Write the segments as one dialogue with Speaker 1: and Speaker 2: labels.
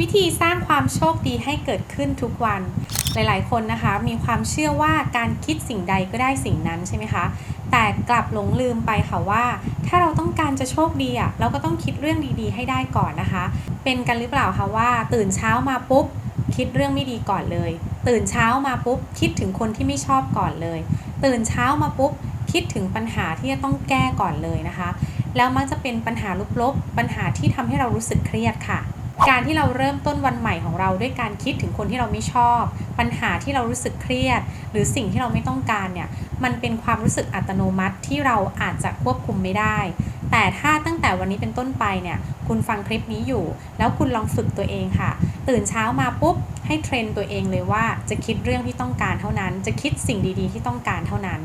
Speaker 1: วิธีสร้างความโชคดีให้เกิดขึ้นทุกวัน หลายๆ คนนะคะ มีความเชื่อว่าการคิดสิ่งใดก็ได้สิ่งนั้นใช่ไหมคะ แต่กลับหลงลืมไปค่ะว่า ถ้าเราต้องการจะโชคดีอะเราก็ต้องคิดเรื่องดีๆ ให้ได้ก่อนนะคะ เป็นกันหรือเปล่าคะว่าตื่นเช้ามาปุ๊บคิดเรื่องไม่ดีก่อนเลย ตื่นเช้ามาปุ๊บคิดถึงคนที่ไม่ชอบก่อนเลย ตื่นเช้ามาปุ๊บคิดถึงปัญหาที่จะต้องแก้ก่อนเลยนะคะ แล้วมักจะเป็นปัญหาลบๆปัญหาที่ทำให้เรารู้สึกเครียดค่ะ การที่เราเริ่มต้นวันใหม่ของเราด้วยการคิดถึงคนที่เราไม่ชอบ ปัญหาที่เรารู้สึกเครียด หรือสิ่งที่เราไม่ต้องการเนี่ยมันเป็นความรู้สึกอัตโนมัติที่เราอาจจะควบคุมไม่ได้ แต่ถ้าตั้งแต่วันนี้เป็นต้นไปเนี่ยคุณฟังคลิปนี้อยู่ แล้วคุณลองฝึกตัวเองค่ะ ตื่นเช้ามาปุ๊บให้เทรนตัวเองเลยว่าจะคิดเรื่องที่ต้องการเท่านั้น จะคิดสิ่งดีๆ ที่ต้องการเท่านั้น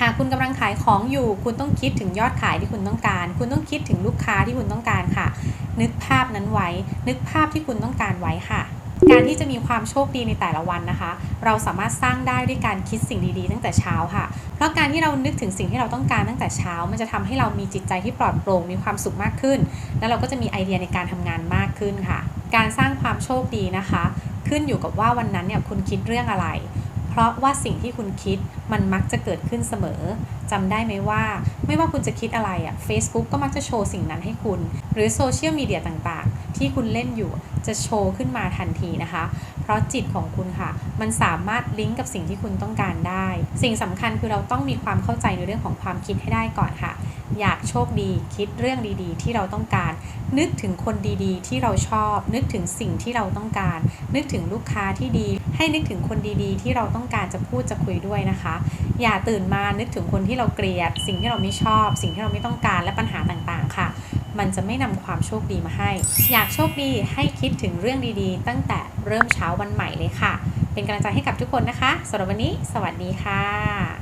Speaker 1: หากคุณกำลังขายของอยู่ คุณต้องคิดถึงยอดขายที่คุณต้องการ คุณต้องคิดถึงลูกค้าที่คุณต้องการค่ะ นึกภาพนั้นไว้ นึกภาพที่คุณต้องการไว้ค่ะ การที่จะมีความโชคดีในแต่ละวันนะคะ เราสามารถสร้างได้ด้วยการคิดสิ่งดีๆ ตั้งแต่เช้าค่ะ เพราะการที่เรานึกถึงสิ่งที่เราต้องการตั้งแต่เช้า มันจะทำให้เรามีจิตใจที่ปลอดโปร่งมีความสุขมากขึ้น แล้วเราก็จะมีไอเดียในการทำงานมากขึ้นค่ะ การสร้างความโชคดีนะคะ ขึ้นอยู่กับว่าวันนั้นเนี่ยคุณคิดเรื่องอะไร ราะว่าสิ่งที่คุณคิดมันมักจะเกิดขึ้นเสมอ จำได้ไหมว่า ไม่ว่าคุณจะคิดอะไรอะ Facebook ก็มักจะโชว์สิ่งนั้นให้คุณ หรือโซเชียลมีเดียต่างๆ ที่คุณเล่นอยู่จะโชว์ขึ้นมาทันทีนะคะ เพราะจิตของคุณค่ะ มันสามารถลิงก์กับสิ่งที่คุณต้องการได้ สิ่งสำคัญคือเราต้องมีความเข้าใจในเรื่องของความคิดให้ได้ก่อนค่ะ อยากโชคดีคิดเรื่องดีๆ ที่เราต้องการ นึกถึงคนดีๆ ที่เราชอบ นึกถึงสิ่งที่เราต้องการ นึกถึงลูกค้าที่ดี ให้นึกถึงคนดีๆ ที่เราต้องการจะพูดจะคุยด้วยนะคะ อย่าตื่นมานึกถึงคนที่เราเกลียด สิ่งที่เราไม่ชอบ สิ่งที่เราไม่ต้องการและปัญหาต่างๆ ค่ะ มันจะไม่นำความโชคดีมาให้ อยากโชคดีให้คิดถึงเรื่องดีๆ ตั้งแต่เริ่มเช้าวันใหม่เลยค่ะ เป็นกำลังใจให้กับทุกคนนะคะสำหรับวันนี้ สวัสดีค่ะ